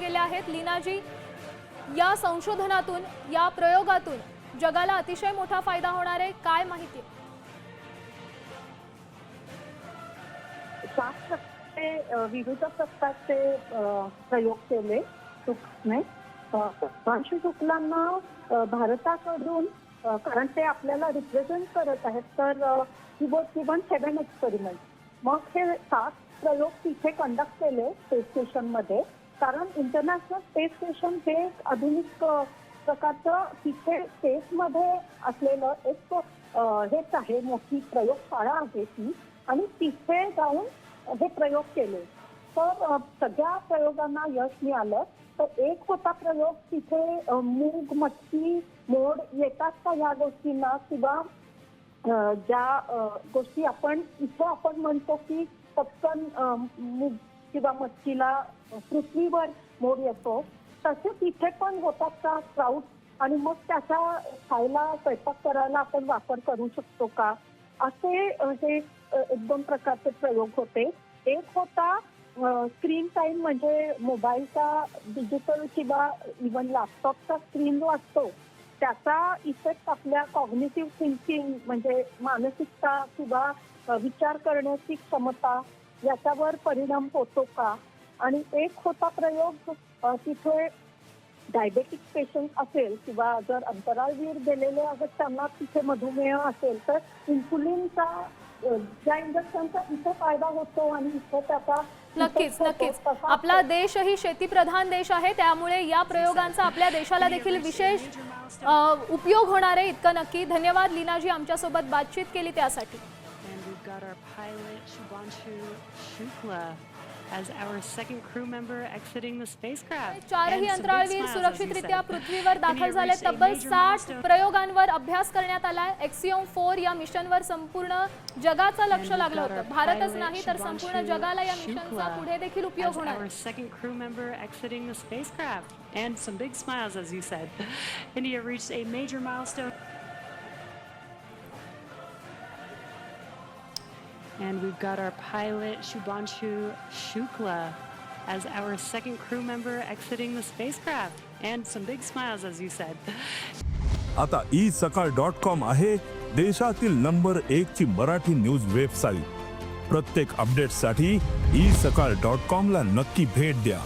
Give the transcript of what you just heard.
गेले आहेत. लीनाजी या संशोधनातून या प्रयोगातून जगाला अतिशय मोठा फायदा होणार आहे. काय माहिती? सात प्रकारचे विविध प्रकारचे प्रयोग केले. शुक्लने अ, शुक्लांना भारताकडून कारण ते आपल्याला रिप्रेझेंट करत आहेत तर ही वॉज गिवन एक्सपेरिमेंट मग हे सात प्रयोग तिथे कंडक्ट केले स्पेस स्टेशनमध्ये कारण इंटरनॅशनल स्पेस स्टेशन हे एक आधुनिक प्रकारचं तिथे स्पेसमध्ये असलेलं एक हेच आहे मोठी प्रयोगशाळा आहे ती. आणि तिथे जाऊन हे प्रयोग केले. तर सगळ्या प्रयोगांना यश मिळालं. तर एक होता प्रयोग तिथे मूग मच्छी मोड येतात का या गोष्टींना? किंवा ज्या गोष्टी आपण इथे आपण म्हणतो की पटकन मूग किंवा मच्छीला पृथ्वीवर मोड येतो तसेच तिथे पण होतात का क्राऊड आणि मग त्याचा खायला स्वयंपाक करायला आपण वापर करू शकतो का? असे हे एक दोन प्रकारचे प्रयोग होते. एक होता स्क्रीन टाइम म्हणजे मोबाईलचा डिजिटल किंवा इव्हन लॅपटॉपचा स्क्रीन जो असतो त्याचा इफेक्ट आपल्या कॉग्नेटिव्ह थिंकिंग म्हणजे मानसिकता किंवा विचार करण्याची क्षमता याच्यावर परिणाम होतो का? आणि एक होता प्रयोग तिथे डायबेटिक पेशंट असेल किंवा जर अंतराळवीर गेलेले आहेत त्यांना तिथे मधुमेह असेल तर इन्सुलिनचा ज्या इंजेक्शनचा इथे फायदा होतो आणि इथे त्याचा नक्कीच नक्कीच. आपला देशही शेतीप्रधान देश आहे त्यामुळे या प्रयोगांचा आपल्या देशाला देखील विशेष उपयोग होणार आहे इतकं नक्की. धन्यवाद लीनाजी आमच्यासोबत बातचीत केली त्यासाठी. We've got our pilot Shubhanshu Shukla as our second crew member exiting the spacecraft. चारही अंतराळवीर सुरक्षितरित्या. पृथ्वीवर दाखल झाले तब्बल साठ. प्रयोगांवर अभ्यास करण्यात आलाय एक्सिओम फोर या मिशनवर संपूर्ण जगाचं लक्ष लागलं होतं भारतच नाही तर संपूर्ण जगाला या मिशनचा पुढे देखील उपयोग होणार second crew member exiting the spacecraft. And some big smiles, as you said. India reached a major milestone. And we've got our pilot Shubanshu Shukla as our second crew member exiting the spacecraft. And some big smiles, as you said. आता e Sakal dot com आहे देशातील number एक ची Marathi news website प्रत्येक अपडेटसाठी E Sakal dot com ला नक्की भेट द्या